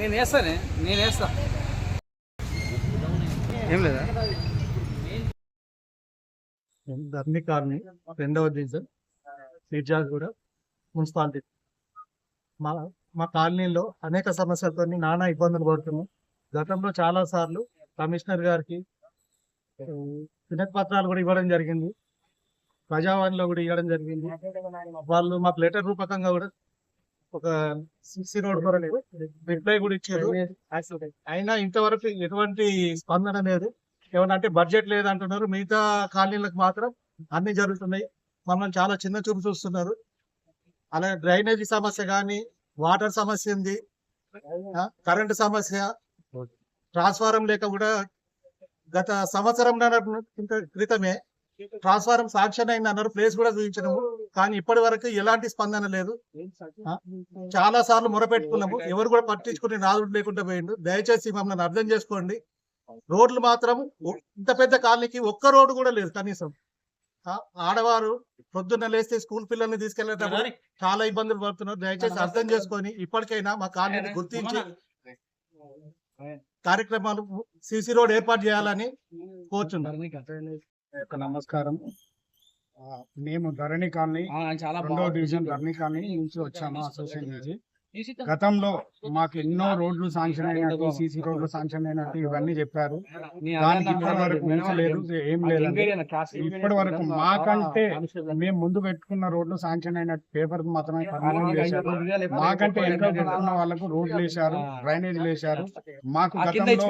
నేను వేస్తానే నేను వేస్తా. ఏం లేదా? ధర్మి కాలనీ రెండవ డివిజన్ కూడా మున్సిపాలిటీ. మా మా కాలనీలో అనేక సమస్యలతో నానా ఇబ్బందులు పడుతున్నాం. గతంలో చాలా సార్లు కమిషనర్ గారికి వినతి పత్రాలు కూడా ఇవ్వడం జరిగింది. ప్రజావాణిలో కూడా ఇవ్వడం జరిగింది. వాళ్ళు మాకు లెటర్ రూపకంగా కూడా ఒక సిసి రోడ్ రిప్లై కూడా ఇచ్చారు. అయినా ఇంతవరకు ఎటువంటి స్పందన లేదు. ఏమన్నా అంటే బడ్జెట్ లేదంటున్నారు. మిగతా కాలనీలకు మాత్రం అన్ని జరుగుతున్నాయి. మమ్మల్ని చాలా చిన్న చూపు చూస్తున్నారు. అలాగే డ్రైనేజీ సమస్య కానీ వాటర్ సమస్య ఉంది. కరెంటు సమస్య. ట్రాన్స్ఫారం లేక కూడా గత సంవత్సరం క్రితమే ట్రాన్స్ఫారం సాంక్షన్ అయింది అన్నారు ప్లేస్ కూడా చూపించినాము కానీ ఇప్పటి వరకు ఎలాంటి స్పందన లేదు. చాలా సార్లు మొరపెట్టుకున్నాము. ఎవరు కూడా పట్టించుకుని నాదుడు లేకుండా పోయిండు. దయచేసి మమ్మల్ని అర్థం చేసుకోండి. రోడ్లు మాత్రం ఇంత పెద్ద కాలనీకి ఒక్క రోడ్డు కూడా లేదు కనీసం. ఆడవారు పొద్దున్న లేస్తే స్కూల్ పిల్లల్ని తీసుకెళ్ళేటప్పుడు చాలా ఇబ్బందులు పడుతున్నారు. దయచేసి అర్థం చేసుకొని ఇప్పటికైనా మా కాలనీని గుర్తించి కార్యక్రమాలు సిసి రోడ్ ఏర్పాటు చేయాలని కోరుచున్నాను యొక్క నమస్కారం. మేము ధరణి కాలనీ చాలా రెండో డివిజన్ ధరణి కాలనీ నుంచి వచ్చాము అసోసియేషన్ నుంచి గతంలో మాకు ఎన్నో రోడ్లు శాంక్షన్ అయినట్టు సీసీ రోడ్లు శాంక్షన్ అయినట్టు ఇవన్నీ చెప్పారు. దానికి ఇప్పటి వరకు ఉంచలేదు ఏం లేదండి. ఇప్పటి వరకు మాకంటే మేము ముందు పెట్టుకున్న రోడ్లు శాంక్షన్ అయినట్టు పేపర్ మాత్రమే మాకంటే వెనక పెట్టుకున్న వాళ్ళకు రోడ్లు వేశారు డ్రైనేజ్ వేశారు. మాకు గతంలో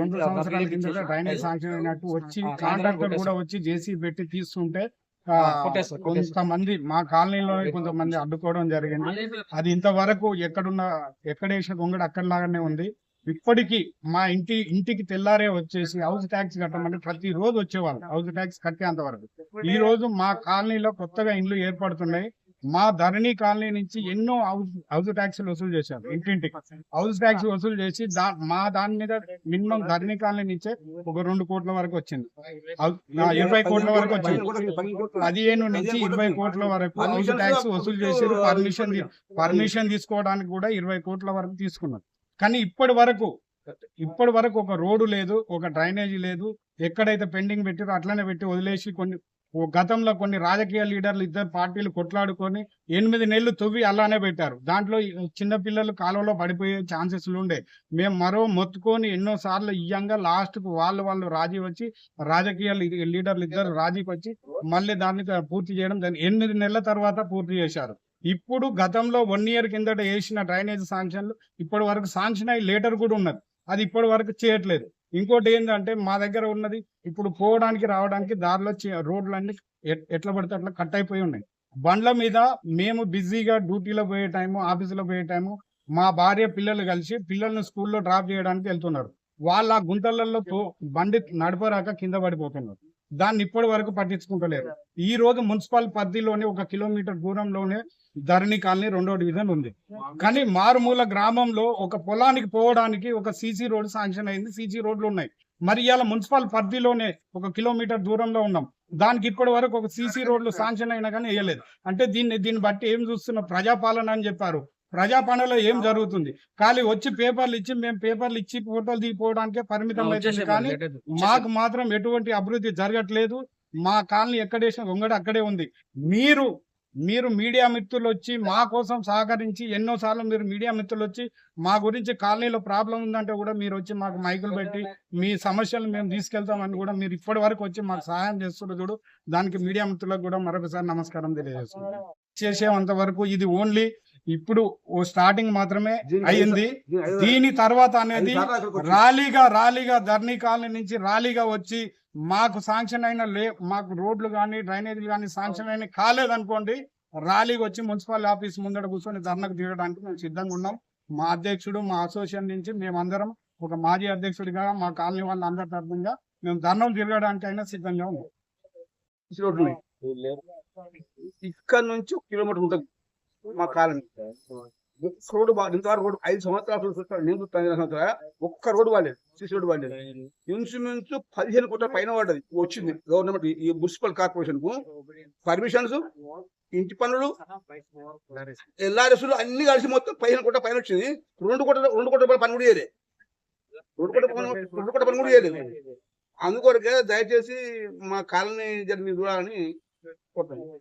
రెండు సంవత్సరాల కిందట డ్రైనేజ్ శాంక్షన్ అయినట్టు వచ్చి కాంట్రాక్టర్ కూడా వచ్చి జేసీ పెట్టి తీస్తుంటే కొట్టేస్తారు, కొంతమంది మా కాలనీలో కొంతమంది అడ్డుకోవడం జరిగింది. అది ఇంతవరకు ఎక్కడున్న ఎక్కడేసిన గొంగడు అక్కడలాగానే ఉంది. ఇప్పటికీ మా ఇంటి ఇంటికి తెల్లారే వచ్చేసి హౌస్ ట్యాక్స్ కట్టమంటే ప్రతి రోజు వచ్చేవాళ్ళు. హౌస్ ట్యాక్స్ కట్టేంత వరకు. ఈ రోజు మా కాలనీలో కొత్తగా ఇండ్లు ఏర్పడుతున్నాయి. మా ధరణి కాలనీ నుంచి ఎన్నో హౌస్ హౌస్ ట్యాక్స్ వసూలు చేశారు. ఇంటింటికి హౌస్ ట్యాక్స్ వసూలు చేసి దా మా దాని మీద మినిమం ధరణి కాలనీ నుంచే ఒక రెండు కోట్ల వరకు వచ్చింది. ఇరవై కోట్ల వరకు వచ్చింది. పదిహేను నుంచి ఇరవై కోట్ల వరకు హౌస్ ట్యాక్స్ వసూలు చేసారు పర్మిషన్ పర్మిషన్ తీసుకోవడానికి కూడా ఇరవై కోట్ల వరకు తీసుకున్నారు. కానీ ఇప్పటి వరకు ఇప్పటి వరకు ఒక రోడ్డు లేదు ఒక డ్రైనేజీ లేదు. ఎక్కడైతే పెండింగ్ పెట్టారో అట్లనే పెట్టి వదిలేసి కొన్ని గతంలో కొన్ని రాజకీయ లీడర్లు ఇద్దరు పార్టీలు కొట్లాడుకొని ఎనిమిది నెలలు తవ్వి అలానే పెట్టారు. దాంట్లో చిన్నపిల్లలు కాలువలో పడిపోయే ఛాన్సెస్ ఉండే. మేము మరో మొత్తుకొని ఎన్నోసార్లు ఇయ్యంగా లాస్ట్కు వాళ్ళు వాళ్ళు రాజీ వచ్చి రాజకీయ లీడర్లు ఇద్దరు రాజీకి వచ్చి మళ్ళీ దాన్ని పూర్తి చేయడం దాన్ని ఎనిమిది నెలల తర్వాత పూర్తి చేశారు. ఇప్పుడు గతంలో వన్ ఇయర్ కిందట వేసిన డ్రైనేజ్ శాంక్షన్లు ఇప్పటి వరకు శాంక్షన్ అయ్యి లేటర్ కూడా ఉన్నది. అది ఇప్పటి వరకు చేయట్లేదు. ఇంకోటి ఏంటంటే మా దగ్గర ఉన్నది ఇప్పుడు పోవడానికి రావడానికి దారిలో రోడ్లు రోడ్లన్నీ ఎట్- ఎట్లా పడితే అట్లా కట్ అయిపోయి ఉన్నాయి. బండ్ల మీద మేము బిజీగా డ్యూటీలో పోయే టైము ఆఫీసులో పోయే టైము మా భార్య పిల్లలు కలిసి పిల్లల్ని స్కూల్లో డ్రాప్ చేయడానికి వెళ్తున్నారు. వాళ్ళ గుంటలలో బండి నడపరాక కింద పడిపోతున్నారు. దాన్ని ఇప్పటి వరకు పట్టించుకుంటలేరు. ఈ రోజు మున్సిపల్ పరిధిలోనే ఒక కిలోమీటర్ దూరంలోనే ధరణి కాలనీ రెండో డివిజన్ ఉంది. కానీ మారుమూల గ్రామంలో ఒక పొలానికి పోవడానికి ఒక సీసీ రోడ్ శాంక్షన్ అయింది. సీసీ రోడ్లు ఉన్నాయి. మరి ఇవాళ మున్సిపల్ పరిధిలోనే ఒక కిలోమీటర్ దూరంలో ఉన్నాం. దానికి ఇప్పటి వరకు ఒక సీసీ రోడ్లు శాంక్షన్ అయినా కానీ వేయలేదు. అంటే దీన్ని దీన్ని బట్టి ఏం చూస్తున్న ప్రజాపాలన అని చెప్పారు. ప్రజాపాలనలో ఏం జరుగుతుంది? ఖాళీ వచ్చి పేపర్లు ఇచ్చి మేము పేపర్లు ఇచ్చి ఫోటోలు దిగిపోవడానికే పరిమితం అవుతుంది కానీ మాకు మాత్రం ఎటువంటి అభివృద్ధి జరగట్లేదు. మా కాలనీ ఎక్కడేసిన గొంగడ అక్కడే ఉంది. మీరు మీరు మీడియా మిత్రులు వచ్చి మా కోసం సహకరించి ఎన్నోసార్లు మీరు మీడియా మిత్రులు వచ్చి మా గురించి కాలనీలో ప్రాబ్లం ఉందంటే కూడా మీరు వచ్చి మాకు మైకులు పెట్టి మీ సమస్యలు మేము తీసుకెళ్తామని కూడా మీరు ఇప్పటి వరకు వచ్చి మాకు సహాయం చేస్తున్నారు చూడు. దానికి మీడియా మిత్రులకు కూడా మరొకసారి నమస్కారం తెలియజేస్తున్నాం చేసేంత వరకు ఇది ఓన్లీ ఇప్పుడు ఓ స్టార్టింగ్ మాత్రమే అయింది దీని తర్వాత అనేది ర్యాలీగా ర్యాలీగా ధర్నీ కాలనీ నుంచి ర్యాలీగా వచ్చి మాకు శాంక్షన్ అయిన లే మాకు రోడ్లు కానీ డ్రైనేజీలు కానీ శాంక్షన్ అయిన కాలేదనుకోండి ర్యాలీగా వచ్చి మున్సిపల్ ఆఫీస్ ముందర కూర్చొని ధర్నకు దిగడానికి మేము సిద్ధంగా ఉన్నాం. మా అధ్యక్షుడు మా అసోసియేషన్ నుంచి మేమందరం ఒక మాజీ అధ్యక్షుడిగా మా కాలనీ వాళ్ళ అందరి తరఫున మేము ధర్నం తిరగడానికి అయినా సిద్ధంగా ఉన్నాం. ఇక్కడ నుంచి ఒక కిలోమీటర్ ఉంటుంది మా కాలనీ ఒక్క రోడ్డు బాగా ఇంతవరకు రోడ్డు ఐదు సంవత్సరాలు చూస్తాను నేను చూస్తాను ఐదు సంవత్సరాలు ఒక్క రోడ్డు బాగాలేదు సిసి రోడ్డు బాగాలేదు ఇన్సూరెన్స్ పదిహేను కోట్ల పైన పడ్డది వచ్చింది. గవర్నమెంట్ ఈ మున్సిపల్ కార్పొరేషన్కు పర్మిషన్స్ ఇంటి పనులు ఎల్ఆర్ఎస్లు అన్ని కలిసి మొత్తం పదిహేను కోట్ల పైన వచ్చింది. రెండు కోట్ల రెండు కోట్ల రూపాయల పని కూడా చేయలేదు. రెండు కోట్ల పని రెండు కోట్ల పని కూడా చేయలేదు. అందుకొరకే దయచేసి మా కాలనీ జరిగి చూడాలని కోరుతున్నాను.